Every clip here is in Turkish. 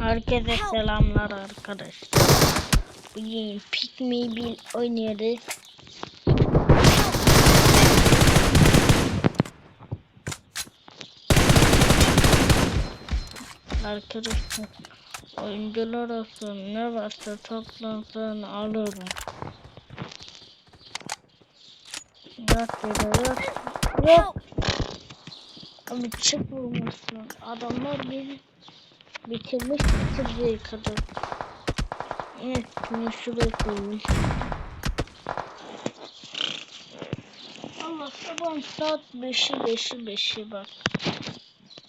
Herkese selamlar arkadaşlar. Bugün Pick Me Bill oynuyoruz. Arkadaşlar oyuncular olsun ne varsa toplansın alırım. Yok dedi. Abi çık. Adamlar beni bitirmiş bitirdiği kadar. Evet bunu şuraya. Allah sabah saat 5'i 5'i 5'i bak.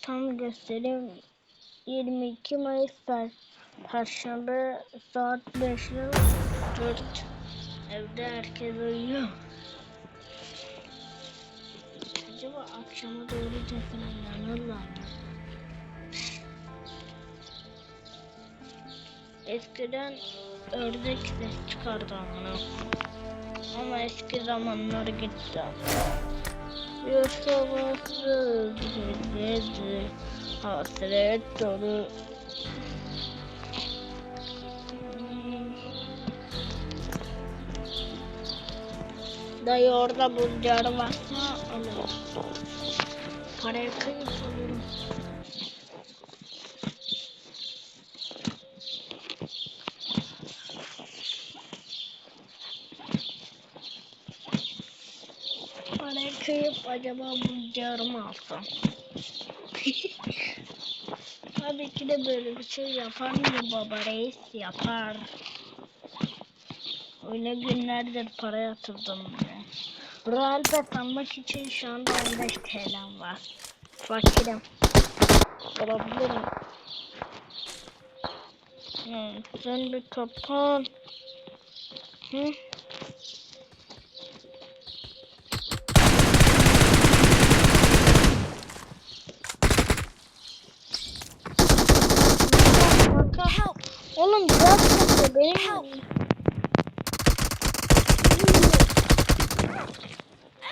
Tam göstereyim. 22 Mayıs per Perşembe saat 5'i 4. Evde herkes uyuyor. Acaba akşama doğru desem inanırlar mı? Eskiden ördek ses çıkardı amına. Ama eski zamanlar gitti. Bir sabahsız gecesi hasret dolu. Dayı orada bulcar varsa alırım. Parayı kayıp alırım. Acaba bulcar mı alsam? Tabii ki de böyle bir şey yapar mı baba reis yapar. Öyle günlerdir para yatırdım bile. Royal Pass için şu anda 15 TL'm var. Fakirim. Olabilirim. Hı, sen bir kapan. Hı? Kanka. Oğlum bırak kanka benim.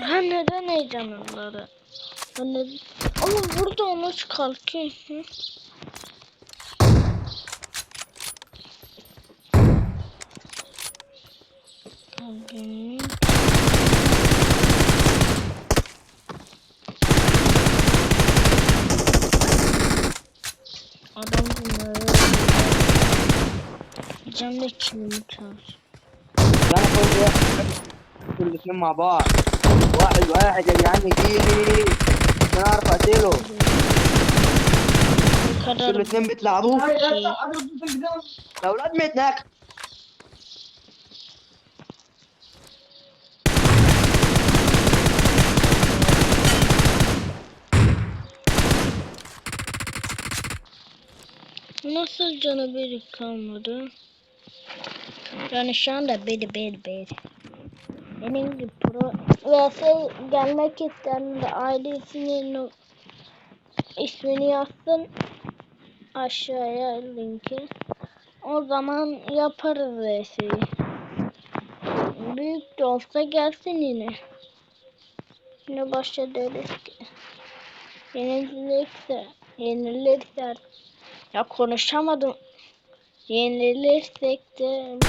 Ben neden heyecanlıları? Ben neden... Oğlum burada onu kalkayım. Hı? Kalbim. Adam bunları Cemre kimimi çağır. انا كل كل الاثنين مع بعض واحد واحد يا جدعان يجيلي عشان اعرف اقتله Bu kadar كل الاثنين بيتلعبوا şey. يا اولاد متنك Nasıl canı biri kalmadı? Yani şu anda beri beri beri. Benim gibi pro vs gelmek isteyen ailesinin ismini yazsın aşağıya linki. O zaman yaparız vs'yi. Büyük de olsa gelsin yine. Yine başta deriz ki. Yenilirse, yenilirse ya konuşamadım. Yenilirsek de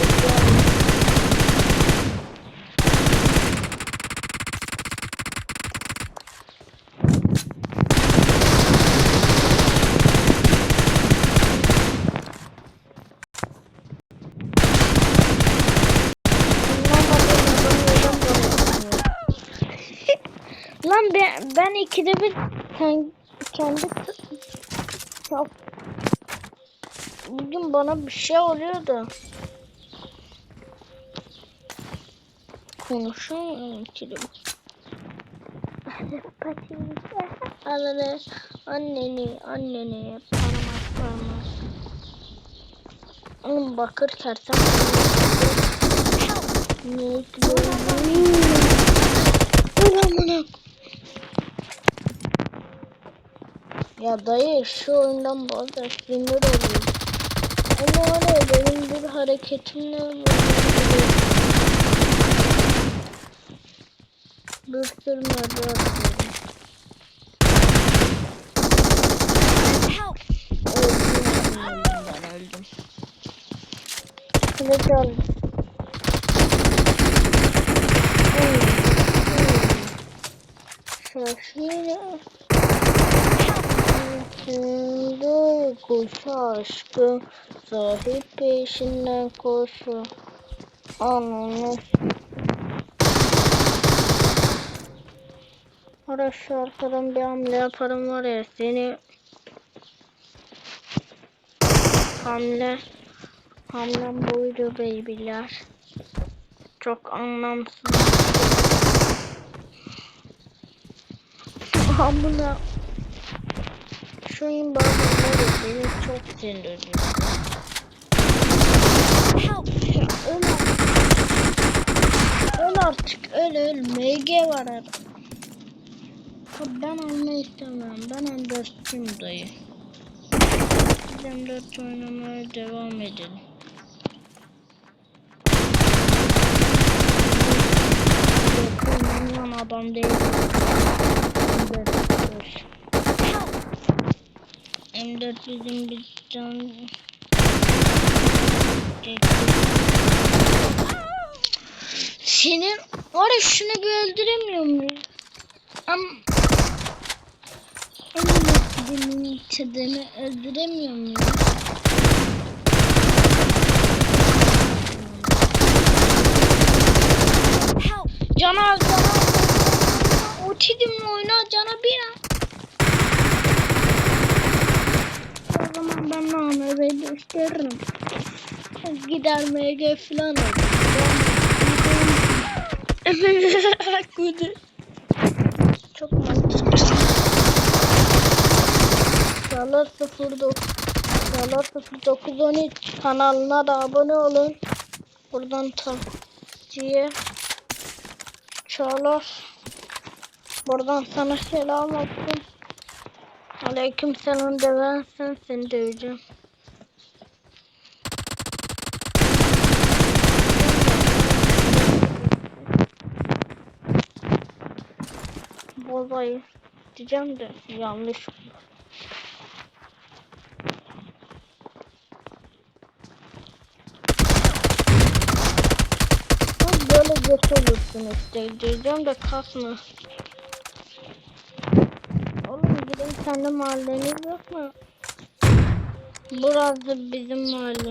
Lan ben, ben ikide bir kendi, kendi ya, bugün bana bir şey oluyor da konuşamıyorum bir. Alele anneni anneni paramaz paramaz. Oğlum bakır kersem ne? Ulan Ya dayı şu oyundan bazen sinir oluyor. Ama ya benim bir hareketimle atıyorum. Help! Öldürmeyin bana. kılıç al. Şaşırı. Duygusu aşkı sahip peşinden koşu. Ananı. Orası arkadan bir hamle yaparım var ya seni hamle hamlem buydu beybiler. Çok anlamsız. Hamle şu oyun bazen beni çok sinirliyor. Ya öl artık. Öl artık öl. MG var. Ha, Ben almayı istemiyorum. Ben M4'cüyüm dayı. Biz M4 oynamaya devam edelim. Yakın adam değil. M4 dur. M4 bizim bir can... Senin var ya şunu bir öldüremiyor muyum? Am Emin çadını öldüremiyor muyum? Cana cana Otidimle oyna cana bir an. Ben namı gösteririm. Gider MG falan Kudu. Çok mantıklı. Çağlar 09 Çağlar 0913 kanalına da abone olun. Buradan tavsiye Çağlar Buradan sana selam olsun. Aleyküm selam de ben sen seni döveceğim. Bozayı diyeceğim de yanlış. Ama Böyle göt olursun işte diyeceğim de kasma. Gidin kendi mahalleniz yok mu? Burası bizim mahalle.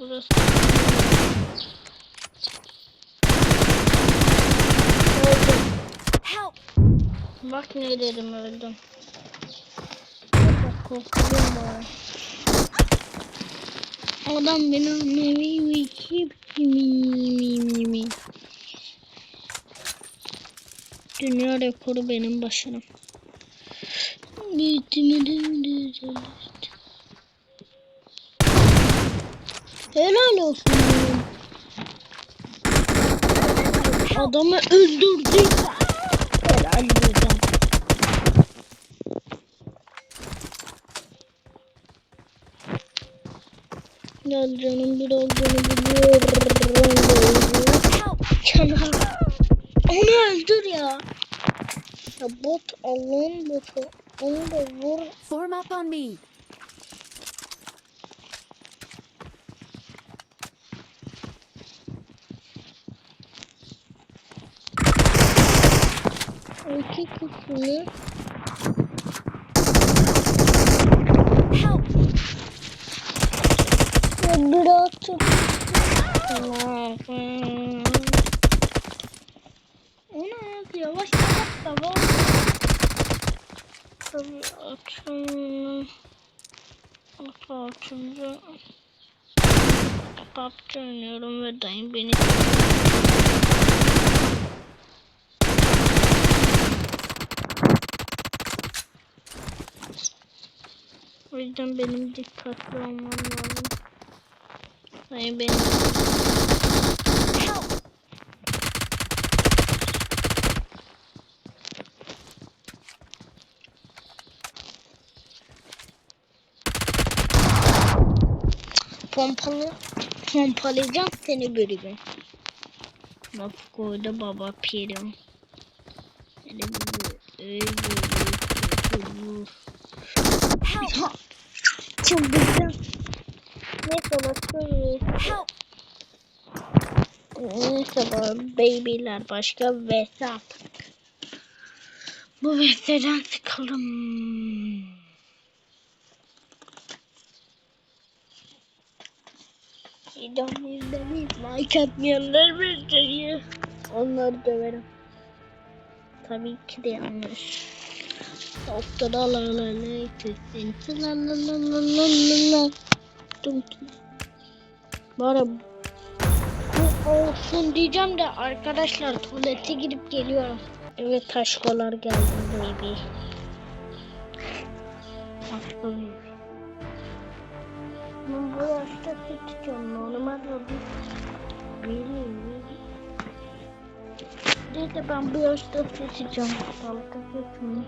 Burası. Öldüm. Bak ne dedim öldüm. Bak korkuyorum bana. Adam benim nevi ve kip mi Dünya rekoru benim başarım. Helal olsun. Adamı öldürdü. Helal olsun. Gel canım bir olduğunu biliyorum. Canım. Onu öldür ya. Ya bot Allah'ın botu. Onu da vur. Form up on me. İki kısmını Help! atıp. Tamam. Onu yavaş yavaş da var. Tabii açın. Ata açınca. PUBG oynuyorum ve dayım beni O yüzden benim dikkatli olmam lazım. Dayım beni Help! Pompalı pompalayacağım seni bir gün. Bak koydu baba pirim. Öyle bir öyle! Çıldırdım. Bir Help! Neyse bu babyler başka attık. Bu vs'den sıkıldım. İdam izlemeyiz. Like atmayanlar videoyu. Onları döverim. Tabii ki de yanlış. Doktor alalı kesin. La la la la la la la. Dum dum. Bana bu olsun diyeceğim de arkadaşlar tuvalete gidip geliyorum. Evet taşkolar geldi baby. Taşko yaşta tutacağım. Normalde bir bilmiyorum. Neyse ben bu yaşta seçeceğim. Dalga geçmeyin.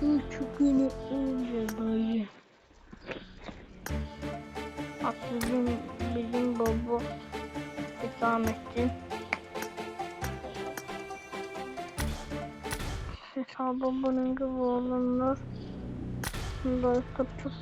Hı, Çok yeni önce dayı. Bak bizim, baba Hüsamettin. Hesabı bunun gibi. Bunda çok çok